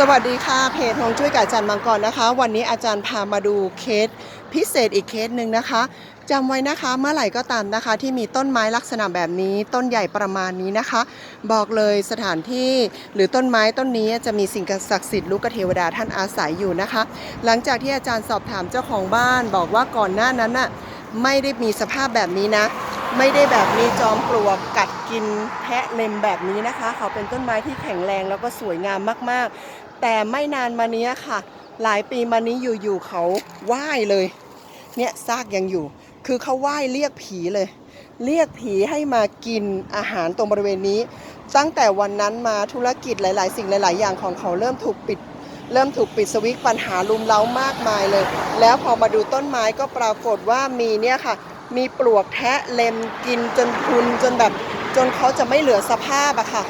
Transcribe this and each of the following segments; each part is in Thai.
สวัสดีค่ะเพจฮวงจุ้ยกับอาจารย์มังกรนะคะ วันนี้อาจารย์พามาดูเคสพิเศษอีกเคสหนึ่งนะคะจำไว้นะคะเมื่อไหร่ก็ตามนะคะ ที่มีต้นไม้ลักษณะแบบนี้ ต้นใหญ่ประมาณนี้นะคะ บอกเลยสถานที่หรือต้นไม้ต้นนี้จะมีสิ่งศักดิ์สิทธิ์ลูกเทวดาท่านอาศัยอยู่นะคะ หลังจากที่อาจารย์สอบถามเจ้าของบ้าน บอกว่าก่อนหน้านั้นน่ะไม่ได้มีสภาพแบบนี้นะ ไม่ได้แบบมีจอมปลวกกัดกินแพะเล็มแบบนี้นะคะ เขาเป็นต้นไม้ที่แข็งแรงแล้วก็สวยงามมากๆ แต่ไม่นานมานี้ค่ะ หลายปีมานี้อยู่ๆเขาไหว้เลย เนี่ยซากยังอยู่ คือเขาไหว้เรียกผีเลย เรียกผีให้มากินอาหารตรงบริเวณนี้ ตั้งแต่วันนั้นมาธุรกิจหลาย ๆ สิ่งหลาย ๆ อย่างของเขาเริ่มถูกปิดเริ่มถูกปิดสวิตปัญหาลุมเล้ามากมายเลย แล้วพอมาดูต้นไม้ก็ปรากฏว่ามีเนี่ยค่ะ มีปลวกแทะเล็มกินจนพุนจนแบบจนเขาจะไม่เหลือสภาพอะค่ะ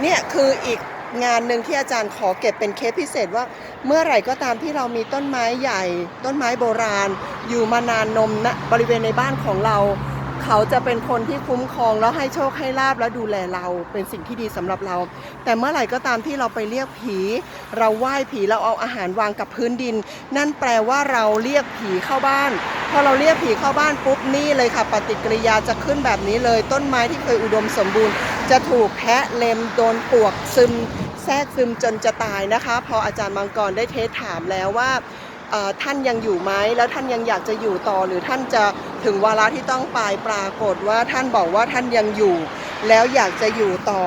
เนี่ยคืออีกงานหนึ่งที่อาจารย์ขอเก็บเป็นเคสพิเศษว่า เมื่อไหร่ก็ตามที่เรามีต้นไม้ใหญ่ ต้นไม้โบราณ อยู่มานานนมณบริเวณในบ้านของเรา เขาจะเป็นคนที่คุ้มครองแล้วให้โชคให้ลาบแล้วดูแลเราเป็นสิ่งที่ดีสำหรับเรา แต่เมื่อไหร่ก็ตามที่เราไปเรียกผี เราไหว้ผีเราเอาอาหารวางกับพื้นดิน นั่นแปลว่าเราเรียกผีเข้าบ้านพอเราเรียกผีเข้าบ้านปุ๊บนี่เลยค่ะ ปฏิกิริยาจะขึ้นแบบนี้เลย ต้นไม้ที่เคยอุดมสมบูรณ์ จะถูกแทะเลมโดนปลวกซึมแทรกซึมจนจะตายนะคะ พออาจารย์มังกรได้เทสถามแล้วว่า ท่านยังอยู่ไหมแล้วท่านยังอยากจะอยู่ต่อหรือท่านจะถึงวาระที่ต้องไปปรากฏว่าท่านบอกว่าท่านยังอยู่ แล้วอยากจะอยู่ต่อ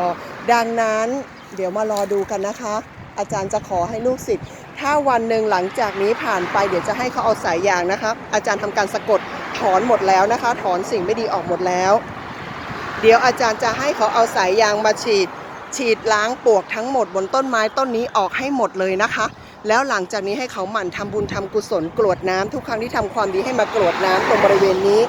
ดังนั้นเดี๋ยวมารอดูกันนะคะ อาจารย์จะขอให้ลูกศิษย์ถ้าวันหนึ่งหลังจากนี้ผ่านไปเดี๋ยวจะให้เขาเอาสายยางนะคะ อาจารย์ทำการสะกดถอนหมดแล้วนะคะ ถอนสิ่งไม่ดีออกหมดแล้ว เดี๋ยวอาจารย์จะให้เขาเอาสายยางมาฉีด ฉีดล้างปลวกทั้งหมดบนต้นไม้ต้นนี้ออกให้หมดเลยนะคะ แล้วหลังจากนี้ให้เขาหมั่นทำบุญทำกุศลกรวดน้ำทุกครั้งที่ทำความดีให้มากรวดน้ำตรงบริเวณนี้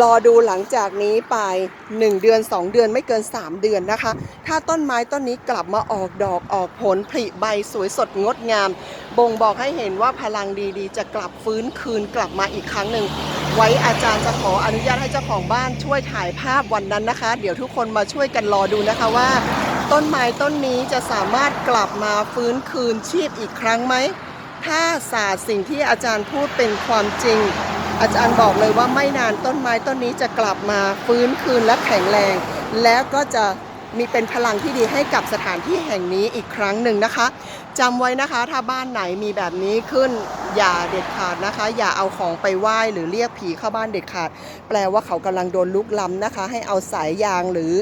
รอดูหลังจากนี้ไป 1 เดือน 2 เดือนไม่เกิน 3 เดือนนะคะ ถ้าต้นไม้ต้นนี้กลับมาออกดอกออกผลผลิใบสวยสดงดงาม บ่งบอกให้เห็นว่าพลังดีๆ จะกลับฟื้นคืนกลับมาอีกครั้งหนึ่งไว้อาจารย์จะขออนุญาตให้เจ้าของบ้านช่วยถ่ายภาพวันนั้นนะคะ เดี๋ยวทุกคนมาช่วยกันรอดูนะคะว่า ต้นไม้ต้นนี้จะสามารถกลับมาฟื้นคืนชีพอีกครั้งไหม ถ้าศาสตร์สิ่งที่อาจารย์พูดเป็นความจริง อาจารย์บอกเลยว่าไม่นานต้นไม้ต้นนี้จะกลับมาฟื้นคืนและแข็งแรง แล้วก็จะมีเป็นพลังที่ดีให้กับสถานที่แห่งนี้อีกครั้งหนึ่งนะคะจำไว้นะคะถ้าบ้านไหนมีแบบนี้ขึ้น อย่าเด็ดขาดนะคะ อย่าเอาของไปไหว้หรือเรียกผีเข้าบ้านเด็ดขาด แปลว่าเขากำลังโดนลุกล้ำนะคะ ให้เอาสายยางหรือ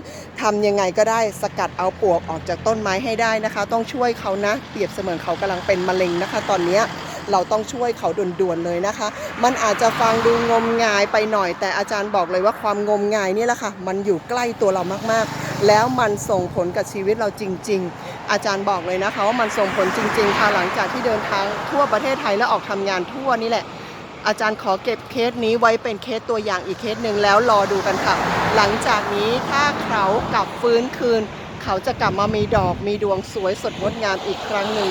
ทำยังไงก็ได้สกัดเอาปวกออกจากต้นไม้ให้ได้นะคะ ต้องช่วยเขานะ เปรียบเสมือนเขากำลังเป็นมะเร็งนะคะ ตอนเนี้ย เราต้องช่วยเขาด่วนๆเลยนะคะ มันอาจจะฟังดูงมงายไปหน่อย แต่อาจารย์บอกเลยว่าความงมงายนี่แหละค่ะ มันอยู่ใกล้ตัวเรามากๆ แล้วมันส่งผลกับชีวิตเราจริง ๆ อาจารย์บอกเลยนะคะว่ามันส่งผลจริง ๆ ค่ะหลังจากที่เดินทางทั่วประเทศไทยและออกทำงานทั่วนี่แหละอาจารย์ขอเก็บเคสนี้ไว้เป็นเคสตัวอย่างอีกเคสหนึ่งแล้วรอดูกันค่ะ หลังจากนี้ถ้าเขากลับฟื้นคืน เขาจะกลับมามีดอกมีดวงสวยสดงดงามอีกครั้งหนึ่ง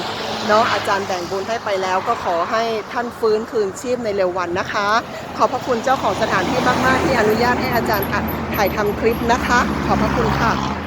เนาะอาจารย์แบ่งบุญให้ไปแล้วก็ขอให้ท่านฟื้นคืนชีพในเร็ววันนะคะ ขอบพระคุณเจ้าของสถานที่มาก ๆ ที่อนุญาตให้อาจารย์ถ่ายทำคลิปนะคะ ขอบพระคุณค่ะ